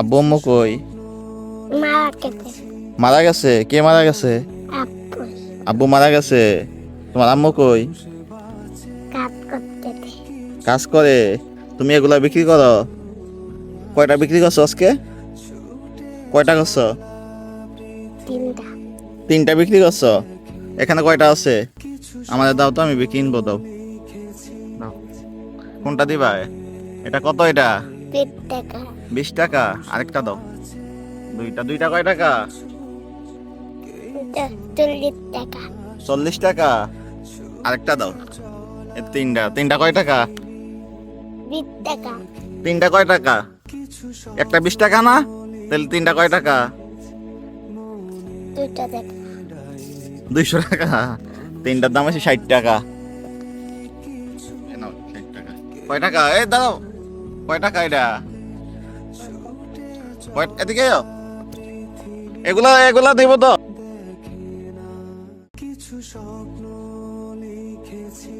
আব্বু আম্মু কই? মারা গেছে। কে মারা গেছে? আব্বু। মারা গেছে? তোমার আম্মু কই? কাজ করে? তুমি এগুলা বিক্রি করো? কয়টা বিক্রি করছ আজকে? কয়টা করছ? তিনটা। বিক্রি করছ? এখানে কয়টা আছে? আমাদের দাও তো আমি বিক্রি কিনবো দাও। কোনটা দিবা? এটা কত এটা? টাকা। বিশ টাকা? আরেকটা দাও। দুইটা দুইটা কয় টাকা? চল্লিশ টাকা। চল্লিশ টাকা? আরেকটা দাও। তিনটা তিনটা কয় টাকা? বিশ টাকা। তিনটা কয় টাকা? একটা বিশ টাকা না? তাহলে তিনটা কয় টাকা? দুইশো টাকা? তিনটার দাম আছে ষাট টাকা। এ নাও, 60 টাকা। কয় টাকা? এ দাও কয় টাকা এটা এদিকে এগুলা এগুলা দিব তো। কিছু স্বপ্ন লিখেছি।